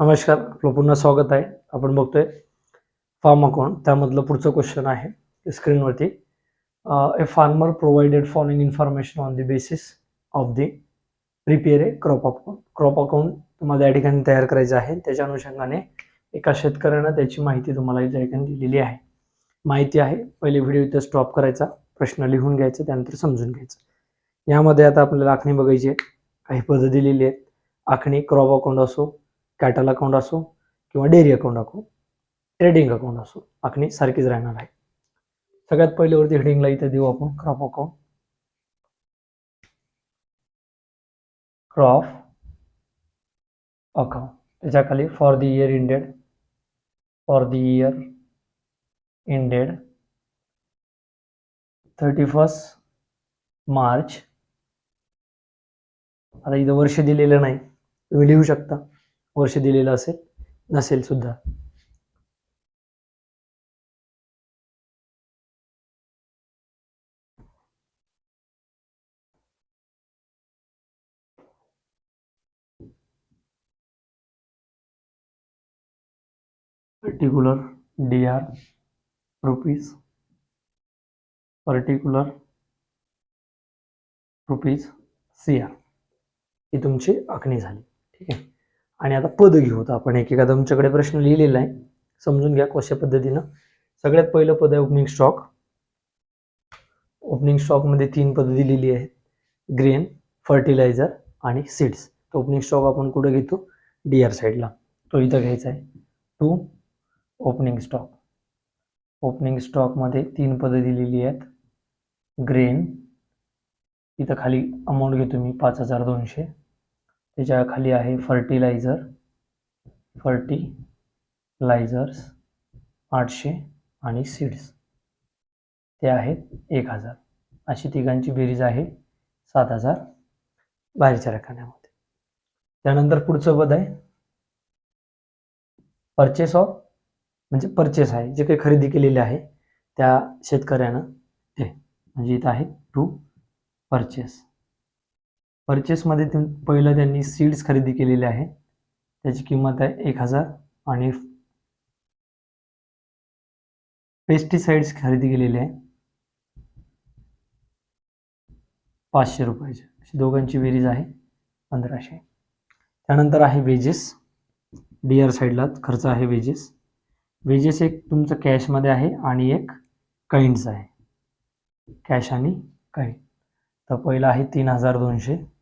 नमस्कार आपलं पुन्हा स्वागत आहे. आपण बघतोय फार्म अकाउंट त्यामधलं पुढचं क्वेश्चन आहे स्क्रीनवरती a farmer provided following information on the basis of the prepare a crop account crop account तुम्हाला या ठिकाणी तयार करायचं आहे. त्याच्या अनुषंगाने एका शेतकऱ्यानं त्याची माहिती तुम्हाला या ठिकाणी दिलेली आहे. माहिती आहे. पहिले व्हिडिओ इथं स्टॉप करायचा. प्रश्न लिहून घ्यायचा. त्यानंतर समजून घ्यायचं. यामध्ये आता आपल्याला आखणी बघायची आहे. काही पदं दिलेली आहेत. आखणी क्रॉप अकाउंट असो कॅटल अकाउंट असो किंवा डेअरी अकाउंट असो ट्रेडिंग अकाउंट असो आखणी सारखीच राहणार आहे. सगळ्यात पहिले वरती हेडिंगला इथे देऊ आपण क्रॉप अकाउंट क्रॉप अकाउंट त्याच्याखाली for the year ended for the year ended thirty first March आता इथं वर्ष दिलेलं नाही तुम्ही लिहू शकता. वर्ष दिलेलं असेल नसेल सुद्धा. Particular D R rupees particular rupees C R ही तुमची आखणी झाली. ठीक आहे? आणि आता पद घेऊ. तर आपण एक तुमच्याकडे प्रश्न लिहिलेला आहे. समजून घ्या कशा पद्धतीनं. सगळ्यात पहिलं पद आहे ओपनिंग स्टॉक ओपनिंग स्टॉकमध्ये तीन पदं दिलेली आहेत. ग्रेन फर्टिलायझर आणि सीड्स तो ओपनिंग स्टॉक आपण कुठं घेतो? डी आर साईडला तो इथं घ्यायचा आहे. टू ओपनिंग स्टॉक ओपनिंग स्टॉकमध्ये तीन पदं दिलेली आहेत. ग्रेन इथं खाली अमाऊंट घेतो मी पाच हजार दोनशे. त्याच्याखाली आहे फर्टिलायझर फर्टिलायझर्स आठशे आणि सीड्स ते आहेत एक हजार. अशी तिघांची बेरीज आहे सात हजार बाहेरच्या रकान्यामध्ये. त्यानंतर पुढचं पद आहे परचेस ऑफ म्हणजे परचेस आहे. जे काही खरेदी केलेले आहे त्या शेतकऱ्यानं ते. म्हणजे इथं आहे टू परचेस परचेसमध्ये ते पहिलं त्यांनी सीड्स खरेदी केलेले आहे त्याची किंमत आहे एक हजार आणि पेस्टिसाइड्स खरेदी केलेले आहे. पाचशे रुपयाचे. अशी दोघांची बेरीज आहे. पंधराशे. त्यानंतर आहे वेजेस. डी आर साईडला खर्च आहे वेजेस. वेजेस एक तुमचं कॅशमध्ये आहे आणि एक काइंड्स आहे. कॅश आणि काइंड तर पहिलं आहे तीन हजार दोनशे.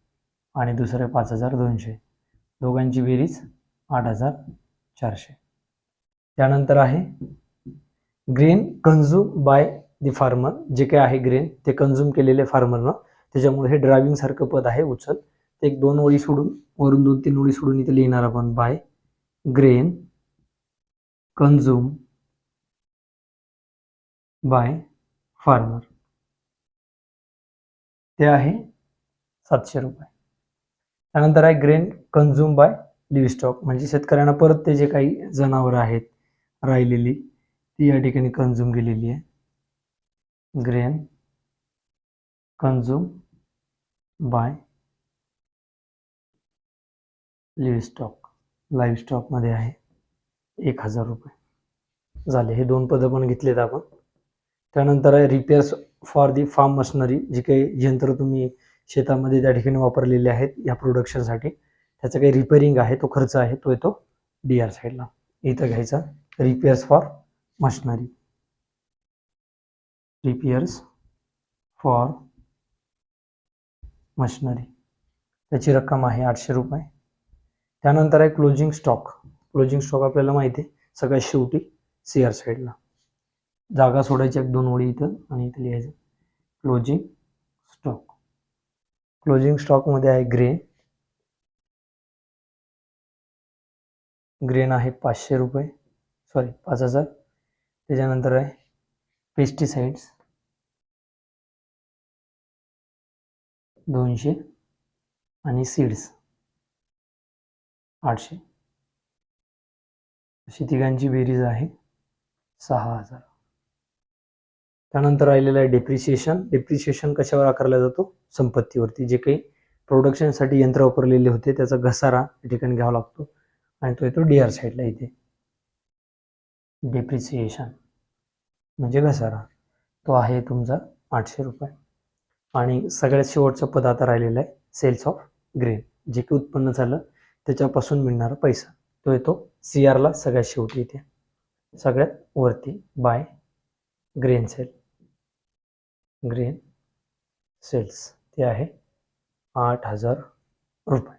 आणि दुसरं पाच हजार दोनशे. दोघांची बेरीज आठ हजार चारशे. त्यानंतर आहे grain consume by the farmer. जे काही आहे ग्रेन ते कन्झ्युम केलेले फार्मरनं. त्याच्यामुळे हे ड्रायव्हिंग सारखं पद आहे उचल. ते एक दोन ओळी सोडून वरून दोन तीन ओळी सोडून इथे लिहिणार आपण by grain consume by farmer. ते आहे सातशे रुपये. त्यानंतर आहे grain consume by livestock म्हणजे शेतकऱ्यांना परत ते जे काही जनावरं आहेत राहिलेली ती या ठिकाणी कन्झ्युम केलेली आहे. Grain consume by livestock live स्टॉकमध्ये आहे एक हजार रुपये. झाले. हे दोन पदं पण घेतलेत आपण. त्यानंतर आहे repairs for the farm machinery जी काही यंत्र तुम्ही शेतामध्ये त्या ठिकाणी वापरलेले आहेत या प्रोडक्शनसाठी त्याचा काही रिपेअरिंग आहे तो खर्च आहे तो येतो डी आर साईडला इथं घ्यायचा repairs for machinery repairs for machinery त्याची रक्कम आहे आठशे रुपये. त्यानंतर आहे क्लोजिंग स्टॉक क्लोजिंग स्टॉक आपल्याला माहिती आहे सगळ्यात शेवटी सी आर साईडला जागा सोडायची एक दोन ओळी इथं आणि इथं लिहायचं. क्लोजिंग स्टॉक क्लोजिंग स्टॉकमध्ये आहे ग्रेन ग्रेन आहे पाचशे रुपये. सॉरी पाच हजार. त्याच्यानंतर आहे पेस्टिसाइड्स दोनशे आणि सीड्स आठशे. अशी तिघांची बेरीज आहे. सहा हजार. त्यानंतर राहिलेलं आहे डेप्रिसिएशन डेप्रिसिएशन कशावर आकारला जातो? संपत्तीवरती. जे काही प्रोडक्शनसाठी यंत्र वापरलेले होते त्याचा घसारा या ठिकाणी घ्यावा लागतो. आणि तो येतो डी आर साईडला इथे. डेप्रिसिएशन म्हणजे घसारा. तो आहे तुमचा आठशे रुपये. आणि सगळ्यात शेवटचं पद आता राहिलेलं आहे सेल्स ऑफ ग्रेन जे की उत्पन्न झालं त्याच्यापासून मिळणारा पैसा. तो येतो सी आरला सगळ्यात शेवटी इथे. सगळ्यात वरती by grain sale green sales ते आहे आठ हजार रुपये.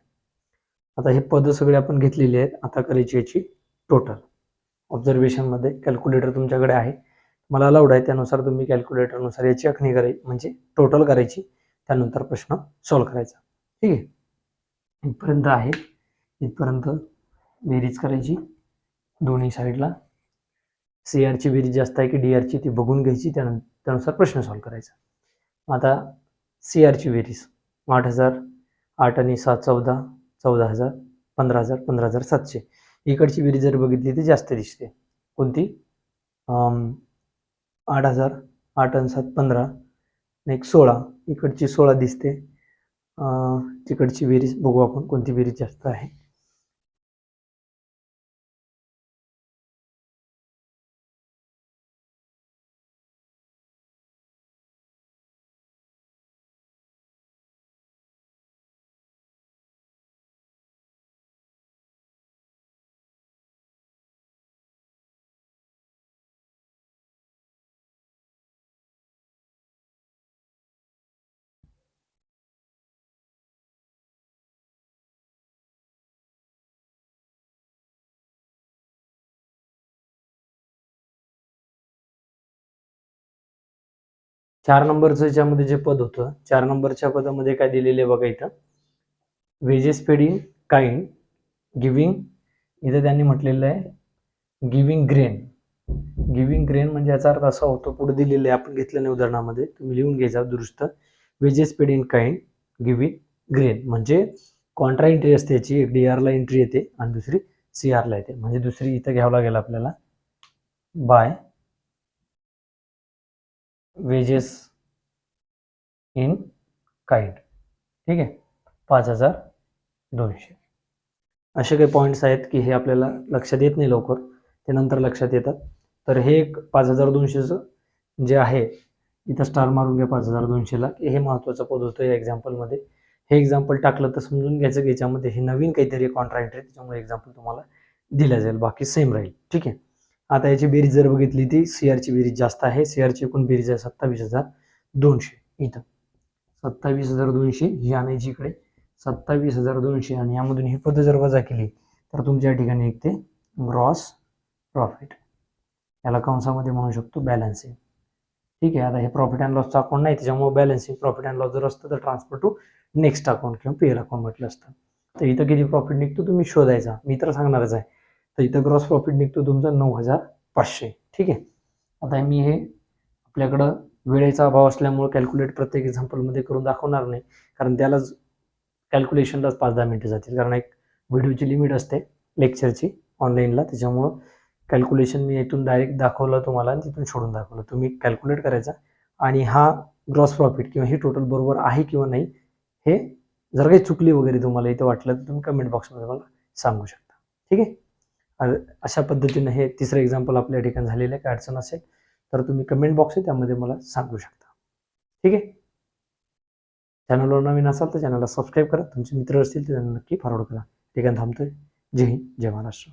आता हे पदं सगळे आपण घेतलेली आहेत आता करायची याची टोटल ऑब्झर्वेशनमध्ये कॅल्क्युलेटर तुमच्याकडे आहे. मला अलाउड आहे त्यानुसार तुम्ही कॅल्क्युलेटरनुसार याची आखणी करायची म्हणजे टोटल करायची त्यानंतर प्रश्न सॉल्व करायचा. ठीक आहे? इथपर्यंत आहे. इथपर्यंत बेरीज करायची. दोन्ही साईडला सी आरची बेरीज जास्त आहे की डी आरची ती बघून घ्यायची त्यानं त्यानुसार प्रश्न सॉल्व करायचा. आता सी आरची बेरीज. आठ हजार आठ आणि सात चौदा चौदा हजार पंधरा हजार पंधरा हजार सातशे. इकडची बेरीज जर बघितली तर जास्त दिसते. कोणती? आठ हजार आठ आणि सात पंधरा आणि एक सोळा. इकडची सोळा दिसते. तिकडची बेरीज बघू आपण कोणती बेरीज जास्त आहे. चार नंबरचं याच्यामध्ये जे पद होतं चार नंबरच्या पदामध्ये काय दिलेलं आहे बघा इथं. Wages paid in kind giving इथं त्यांनी म्हटलेलं आहे गिविंग ग्रेन गिविंग ग्रेन म्हणजे याचा अर्थ असा होतो पुढे दिलेलं आहे आपण घेतलं नाही उदाहरणामध्ये तुम्ही लिहून घ्यायचा दुरुस्त. Wages paid in kind giving grain म्हणजे कॉन्ट्रा एंट्री असते याची एक डी आरला एंट्री येते आणि दुसरी सी आरला येते. म्हणजे दुसरी इथं घ्यावं लागेल आपल्याला. बाय वेजेस इन काइंड ठीक आहे? पाच हजार दोनशे. असे काही पॉईंट्स आहेत की हे आपल्याला लक्षात येत नाही लवकर. ते नंतर लक्षात येतात. तर हे एक पाच हजार दोनशेचं जे आहे इथं स्टार मारून घ्या पाच हजार दोनशेला. की हे महत्त्वाचं पद होतं या एक्झाम्पलमध्ये हे एक्झाम्पल टाकलं तर समजून घ्यायचं की याच्यामध्ये हे नवीन काहीतरी कॉन्ट्रॅक्ट आहे त्याच्यामुळे एक्झाम्पल तुम्हाला दिलं जाईल. बाकी सेम राहील. ठीक आहे? आता याची बेरीज जर बघितली ती सीआरची बेरीज जास्त आहे. सीआरची एकूण बेरीज आहे सत्तावीस हजार दोनशे. इथं सत्तावीस हजार दोनशे ही आणायची इकडे. सत्तावीस हजार दोनशे. आणि यामधून ही पद जर वजा केली तर तुमच्या या ठिकाणी एक ते ग्रॉस प्रॉफिट याला कंसामध्ये म्हणू शकतो बॅलन्सिंग ठीक आहे आता हे प्रॉफिट अँड लॉसचं अकाउंट नाही त्याच्यामुळे बॅलन्सिंग प्रॉफिट अँड लॉस जर असतं तर ट्रान्सफर टू नेक्स्ट अकाउंट किंवा पेअर अकाउंट म्हटलं असतं. तर इथं किती प्रॉफिट निघतो तुम्ही शोधायचा. मी तर सांगणारच आहे. तर इथं ग्रॉस प्रॉफिट निघतो तुमचा नऊ हजार पाचशे. ठीक आहे? आता मी हे आपल्याकडं वेळेचा अभाव असल्यामुळे कॅल्क्युलेट प्रत्येक एक्झाम्पलमध्ये करून दाखवणार नाही. कारण त्यालाच कॅल्क्युलेशनलाच पाच दहा मिनटं जातील. कारण एक व्हिडिओची लिमिट असते लेक्चरची ऑनलाईनला त्याच्यामुळं कॅल्क्युलेशन मी इथून डायरेक्ट दाखवलं तुम्हाला आणि तिथून सोडून दाखवलं. तुम्ही कॅल्क्युलेट करायचा. आणि हा ग्रॉस प्रॉफिट किंवा ही टोटल बरोबर आहे किंवा नाही हे जर काही चुकली वगैरे तुम्हाला इथं वाटलं तर तुम्ही कमेंट बॉक्समध्ये मला सांगू शकता. ठीक आहे? अशा पद्धतीनं हे तिसरं एक्झाम्पल आपल्या ठिकाणी झालेलं आहे. काय अडचण असेल तर तुम्ही कमेंट बॉक्स आहे त्यामध्ये मला सांगू शकता. ठीक आहे? चॅनलवर नवीन असाल तर चॅनलला सबस्क्राईब करा. तुमचे मित्र असतील तर त्यांना नक्की फॉरवर्ड करा. ठिकाण थांबतोय. जय हिंद जय महाराष्ट्र.